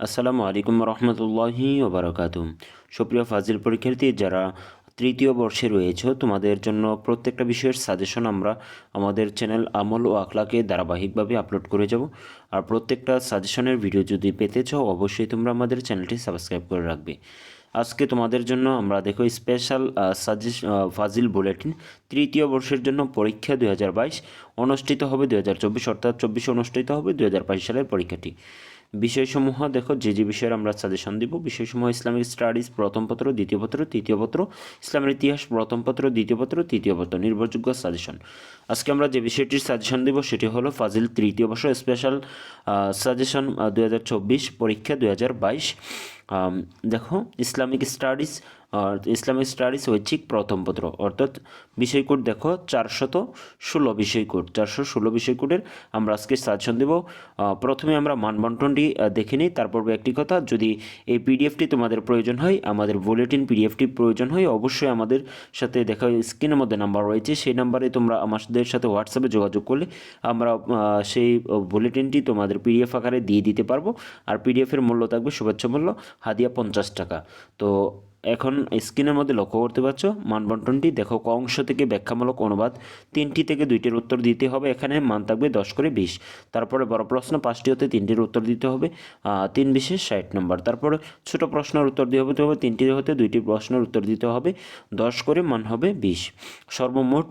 আসসালামু আলাইকুম রহমতুল্লাহি ওবরাকাতু সুপ্রিয় ফাজিল পরীক্ষার্থী, যারা তৃতীয় বর্ষে রয়েছে, তোমাদের জন্য প্রত্যেকটা বিষয়ের সাজেশন আমরা আমাদের চ্যানেল আমল ও আখলাকে ধারাবাহিকভাবে আপলোড করে যাব। আর প্রত্যেকটা সাজেশনের ভিডিও যদি পেতে চাও, অবশ্যই তোমরা আমাদের চ্যানেলটি সাবস্ক্রাইব করে রাখবে। আজকে তোমাদের জন্য আমরা দেখো স্পেশাল সাজেশ ফাজিল বুলেটিন তৃতীয় বর্ষের জন্য পরীক্ষা দুই হাজার বাইশ অনুষ্ঠিত হবে দুই হাজার চব্বিশ, অর্থাৎ চব্বিশে অনুষ্ঠিত হবে দুই হাজার বাইশ সালের পরীক্ষাটি। বিষয়সমূহ, দেখো, যে যে বিষয়ের আমরা সাজেশন দিব, বিষয়সমূহ ইসলামিক স্টাডিজ প্রথম পত্র, দ্বিতীয় পত্র, তৃতীয় পত্র ইসলামের ইতিহাস, প্রথম পত্র, দ্বিতীয় পত্র, তৃতীয় পত্র, নির্ভরযোগ্য সাজেশন আজকে আমরা যে বিষয়টির সাজেশন দিব, সেটি হলো ফাজিল তৃতীয় বর্ষ স্পেশাল সাজেশন দু হাজার চব্বিশ পরীক্ষা দু হাজার বাইশ। দেখো, ইসলামিক স্টাডিজ ইসলামিক স্টাডিজ ঐচ্ছিক প্রথম পত্র, অর্থাৎ বিষয় কোড দেখো, চারশত ষোলো বিষয় কোড চারশো ষোলো বিষয় কোডের আমরা আজকে সাজেশন দেব। প্রথমে আমরা মানবন্টনটি দেখে নিই, তারপর একটি কথা। যদি এই পিডিএফটি তোমাদের প্রয়োজন হয়, আমাদের বুলেটিন পিডিএফটি প্রয়োজন হয়, অবশ্যই আমাদের সাথে দেখা স্ক্রিনের মধ্যে নাম্বার রয়েছে, সেই নাম্বারে তোমরা আমাদের সাথে হোয়াটসঅ্যাপে যোগাযোগ করলে আমরা সেই বুলেটিনটি তোমাদের পিডিএফ আকারে দিয়ে দিতে পারব। আর পিডিএফের মূল্য থাকবে শুভেচ্ছা মূল্য। হাদিয়া পঞ্চাশ টাকা। তো এখন স্ক্রিনের মধ্যে লক্ষ্য করতে পারছ, মানবন্টনটি দেখো, ক অংশ থেকে ব্যাখ্যামূলক অনুবাদ, তিনটি থেকে দুইটির উত্তর দিতে হবে, এখানে মান থাকবে দশ করে বিশ। তারপরে বড় প্রশ্ন, পাঁচটি হতে তিনটির উত্তর দিতে হবে তিন বিশেষ ষাট নম্বর। তারপরে ছোট প্রশ্নের উত্তর দিতে হবে তিনটি হতে দুইটি প্রশ্নের উত্তর দিতে হবে, দশ করে মান হবে বিশ। সর্বমোট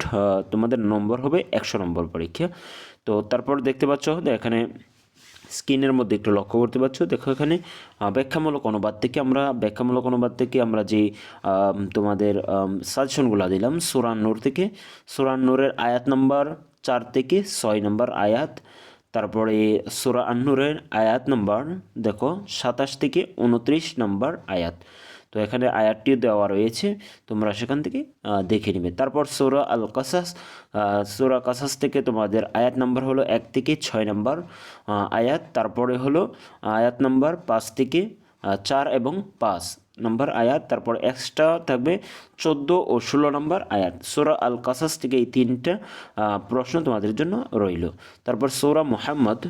তোমাদের নম্বর হবে একশো নম্বর পরীক্ষা। তো তারপর দেখতে পাচ্ছ, এখানে স্ক্রিনের মধ্যে একটু লক্ষ্য করতে পারছ। দেখো এখানে ব্যাখ্যামূলক অনুবাদ থেকে আমরা, ব্যাখ্যামূলক অনুবাদ থেকে আমরা যে তোমাদের সাজেশনগুলো দিলাম সুরান্নুর থেকে সুরান্নুরের আয়াত নম্বর চার থেকে ছয় নম্বর আয়াত, তারপরে সুরা আন্নুরের আয়াত নম্বর, দেখো, সাতাশ থেকে উনত্রিশ নম্বর আয়াত। তো এখানে আয়াতটি দেওয়া রয়েছে, তোমরা সেখান থেকে দেখে নেবে। তারপর সোরা আল কাসাস সোরা কাসাস থেকে তোমাদের আয়াত নাম্বার হলো এক থেকে ছয় নাম্বার আয়াত। তারপরে হলো আয়াত নাম্বার পাঁচ থেকে চার এবং পাঁচ নাম্বার আয়াত। তারপর এক্সট্রা থাকবে চোদ্দ ও ষোলো নম্বর আয়াত। সোরা আল কাসাস থেকে এই তিনটা প্রশ্ন তোমাদের জন্য রইল। তারপর সোরা মোহাম্মদ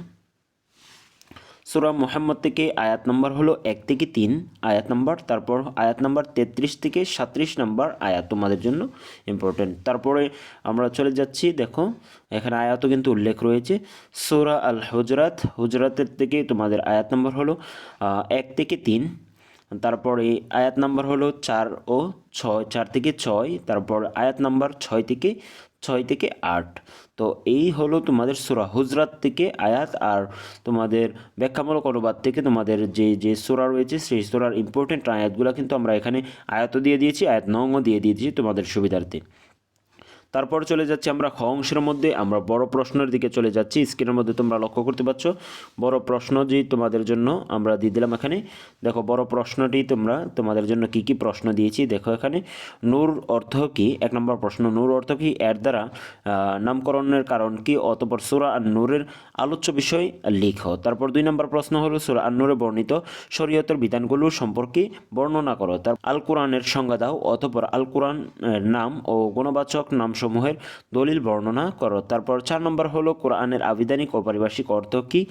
সুরা মোহাম্মদ থেকে আয়াত নম্বর হলো এক থেকে তিন আয়াত নম্বর, তারপর আয়াত নম্বর তেত্রিশ থেকে সাঁত্রিশ নম্বর আয়াত তোমাদের জন্য ইম্পর্টেন্ট তারপরে আমরা চলে যাচ্ছি, দেখো, এখানে আয়াতও কিন্তু উল্লেখ রয়েছে। সুরা আল হুজরাত হুজরাতের থেকে তোমাদের আয়াত নম্বর হলো এক থেকে তিন। তারপরে আয়াত নাম্বার হলো চার ও ছয়, চার থেকে ছয়, তারপর আয়াত নাম্বার ছয় থেকে ছয় থেকে আট। তো এই হলো তোমাদের সুরা হুজরাত থেকে আয়াত, আর তোমাদের ব্যাখ্যামূলক অনুবাদ থেকে তোমাদের যে যে সুরা রয়েছে, সেই সুরার ইম্পর্টেন্ট আয়াতগুলো কিন্তু আমরা এখানে আয়াতও দিয়ে দিয়েছি, আয়াত নংও দিয়ে দিয়েছি তোমাদের সুবিধার্থে। তারপর চলে যাচ্ছি আমরা খ অংশের মধ্যে, আমরা বড় প্রশ্নের দিকে চলে যাচ্ছি। স্ক্রিনের মধ্যে তোমরা লক্ষ্য করতে পারছ, বড় প্রশ্ন যে তোমাদের জন্য আমরা দিয়ে দিলাম এখানে। দেখো, বড় প্রশ্নটি তোমরা তোমাদের জন্য কি কি প্রশ্ন দিয়েছি, দেখো এখানে। নূর অর্থ কি? এক নম্বর প্রশ্ন, নূর অর্থ কি? এর দ্বারা নামকরণের কারণ কি? অতপর সুরা আর নূরের আলোচ্য বিষয় লিখো। তারপর দুই নম্বর প্রশ্ন হলো, সুরা আর নূরে বর্ণিত শরীয়তের বিধানগুলো সম্পর্কে বর্ণনা করো। তার আল কোরআনের সংজ্ঞা দাও, অতপর আল কোরআন নাম ও গুণবাচক নামসমূহের দলিল বর্ণনা করো। তারপর চার নম্বর হলো কোরআনের আবিধানিক ও পারিভাষিক অর্থ কি?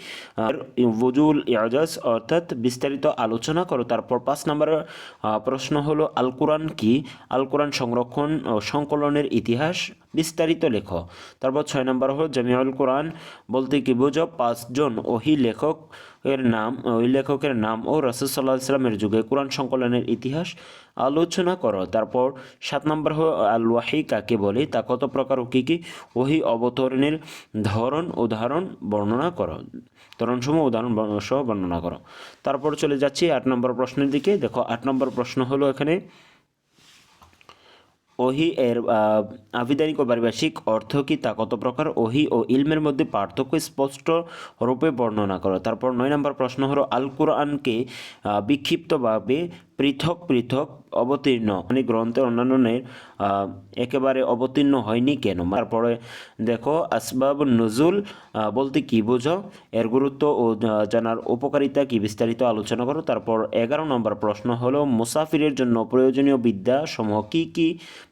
ওজুল ইয়াজাজ অর্থাৎ বিস্তারিত আলোচনা করো। তারপর পাঁচ নম্বর প্রশ্ন হলো আল কোরআন কি? আল কোরআন সংরক্ষণ ও সংকলনের ইতিহাস বিস্তারিত লেখো। তারপর ছয় নম্বর হলো জামিউল কোরআন, বলতে কি বোঝো পাঁচজন ওহি লেখক এর নাম ওই লেখকের নাম ও রসদ সাল্লাহ ইসলামের যুগে কোরআন সংকলনের ইতিহাস আলোচনা করো। তারপর সাত নম্বর হলো আল ওয়াহি কাকে বলে, তা কত প্রকার ও কী কী? ওহি অবতরণের ধরন, উদাহরণ বর্ণনা করো। ধরনসমূহ উদাহরণ সহ বর্ণনা করো। তারপর চলে যাচ্ছি আট নম্বর প্রশ্নের দিকে। দেখো, আট নম্বর প্রশ্ন হলো এখানে ওহি এর আবিধানিক ও পারিভাষিক অর্থ কি তা কত প্রকার? ওহি ও ইলমের মধ্যে পার্থক্য স্পষ্ট রূপে বর্ণনা করো। তারপর নয় নম্বর প্রশ্ন হলো আল কোরআনকে বিক্ষিপ্তভাবে পৃথক পৃথক অবতীর্ণ। মানে গ্রন্থের অন্যান্যের একেবারে অবতীর্ণ হয়নি কেন? তারপরে দেখো আসবাব নজুল বলতে কি বোঝো? এর গুরুত্ব ও জানার উপকারিতা কি বিস্তারিত আলোচনা করো। তারপর এগারো নম্বর প্রশ্ন হলো, মুসাফিরের জন্য প্রয়োজনীয় বিদ্যা সমূহ কী কি?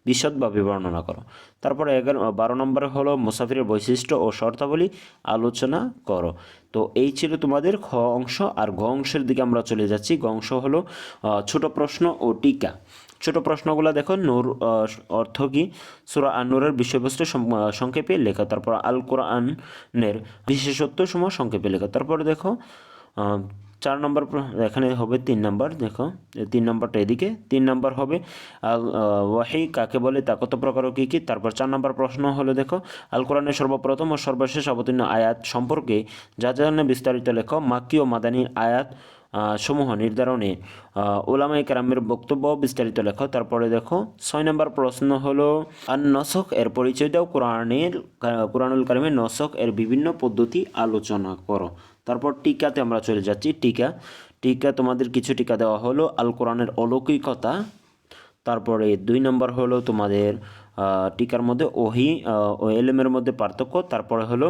বিশদভাবে বর্ণনা করো। তারপরে এগারো, বারো নম্বরে হলো মুসাফিরের বৈশিষ্ট্য ও শর্তাবলী আলোচনা করো। তো এই ছিল তোমাদের খ অংশ, আর গ অংশের দিকে আমরা চলে যাচ্ছি। গ অংশ হলো ছোট প্রশ্ন ও টিকা। ছোট প্রশ্নগুলো দেখো, নূর অর্থ কি? সুরা আন্নুরের বিষয়বস্তু সংক্ষেপে লেখা। তারপর আল কোরআনের বিশেষত্ব সময় সংক্ষেপে লেখা। তারপরে দেখো চার নম্বর এখানে হবে তিন নম্বর, দেখো তিন নম্বরটা এদিকে, তিন নম্বর হবে ওয়াহি কাকে বলে, তা কত প্রকার কী কী, তারপর চার নম্বর প্রশ্ন হলো, দেখো, আল কোরআনের সর্বপ্রথম ও সর্বশেষ অবতীর্ণ আয়াত সম্পর্কে যা জানে বিস্তারিত লেখো, মাক্কি ও মাদানী আয়াত সমূহ নির্ধারণে ওলামাই কেরামের বক্তব্য বিস্তারিত লেখো, তারপরে দেখো, ছয় নম্বর প্রশ্ন হলো আর নসক এর পরিচয় দাও, কোরআনের কোরআনুল কারিমের নসক এর বিভিন্ন পদ্ধতি আলোচনা করো। তারপর টিকাতে আমরা চলে যাচ্ছি, টিকা। টিকা তোমাদের কিছু টিকা দেওয়া হলো, আল কোরআনের অলৌকিকতা। তারপরে দুই নম্বর হলো তোমাদের টিকার মধ্যে ওহি ও এলেমের মধ্যে পার্থক্য, তারপরে হলো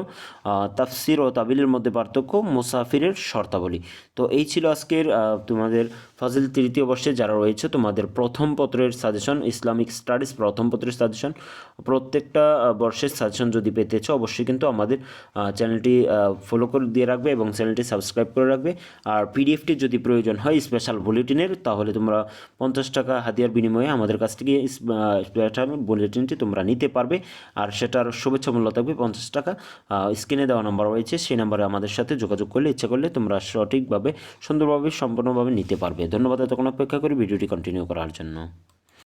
তাফসির ও তাবিলের মধ্যে পার্থক্য, মুসাফিরের শর্তাবলী। তো এই ছিল আজকের তোমাদের ফাজিল তৃতীয় বর্ষে যারা রয়েছে, তোমাদের প্রথম পত্রের সাজেশন, ইসলামিক স্টাডিজ প্রথম পত্রের সাজেশন। প্রত্যেকটা বর্ষের সাজেশন যদি পেতে চাও, অবশ্যই কিন্তু আমাদের চ্যানেলটি ফলো করে দিয়ে রাখবে এবং চ্যানেলটি সাবস্ক্রাইব করে রাখবে। আর পিডিএফটি যদি প্রয়োজন হয় স্পেশাল বুলেটিনের তাহলে তোমরা পঞ্চাশ টাকা হাতিয়ার বিনিময়ে আমাদের কাছ থেকে স্পেশাল বুলেটিনটি তোমরা নিতে পারবে। আর সেটার শুভেচ্ছা মূল্য থাকবে পঞ্চাশ টাকা। স্ক্রিনে দেওয়া নাম্বার রয়েছে, সেই নাম্বারে আমাদের সাথে যোগাযোগ করলে, ইচ্ছা করলে তোমরা সঠিকভাবে, সুন্দরভাবে, সম্পূর্ণভাবে নিতে পারবে। ধন্যবাদ এতক্ষণ অপেক্ষা করি ভিডিওটি কন্টিনিউ করার জন্য।